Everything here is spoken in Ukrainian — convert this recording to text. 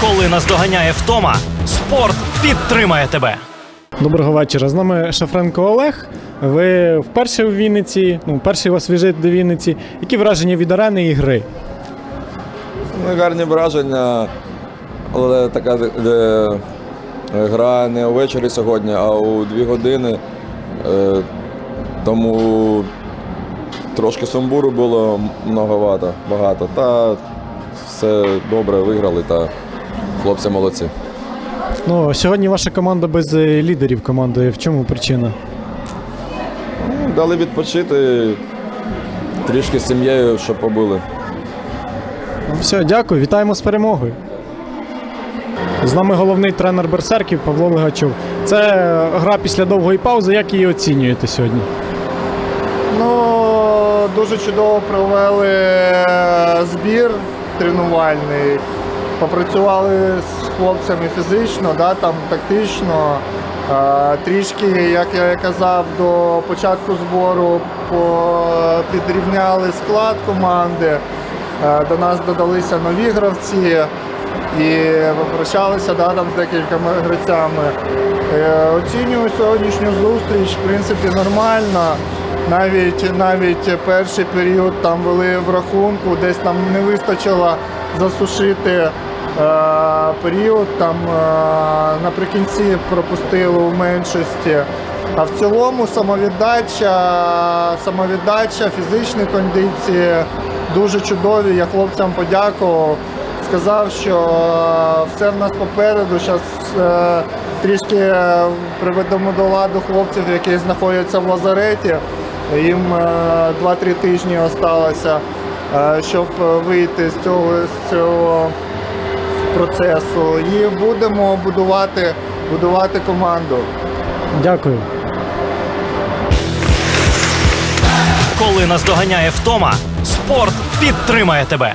Коли наздоганяє втома, спорт підтримає тебе. Доброго вечора. З нами Шафренко Олег. Ви вперше у Вінниці, ну, перший вас візит до Вінниці. Які враження від арени і гри? Ну, гарні враження, але така де, гра не ввечері сьогодні, а у дві години. Е, тому трошки сумбуру було многовато, багато. Та все добре, виграли та хлопці молодці. Ну, сьогодні ваша команда без е, лідерів команди. В чому причина? Ну, Дали відпочити трішки з сім'єю, щоб побули. Ну, все, дякую, вітаємо з перемогою. З нами головний тренер берсерків Павло Легачов. Це е, гра після довгої паузи. Як її оцінюєте сьогодні? Ну, дуже чудово провели е, збір тренувальний. Попрацювали з хлопцями фізично, да, там, тактично. Е, Трішки, як я казав, до початку збору по- підрівняли склад команди. Е, До нас додалися нові гравці і попрощалися да, там, з декількома гравцями. Е, Оцінюю сьогоднішню зустріч, в принципі, нормально. Навіть, навіть перший період там вели в рахунку, десь там не вистачило засушити період, там е, наприкінці пропустили у меншості. А в цілому самовіддача, самовіддача, фізичні кондиції дуже чудові. Я хлопцям подякував. Сказав, що е, все в нас попереду. Зараз трішки е, приведемо до ладу хлопців, які знаходяться в лазареті. Їм е, 2-3 тижні е, щоб е, вийти з цього, з цього процесу. І будемо будувати, будувати команду. Дякую. Коли наздоганяє втома, спорт підтримає тебе.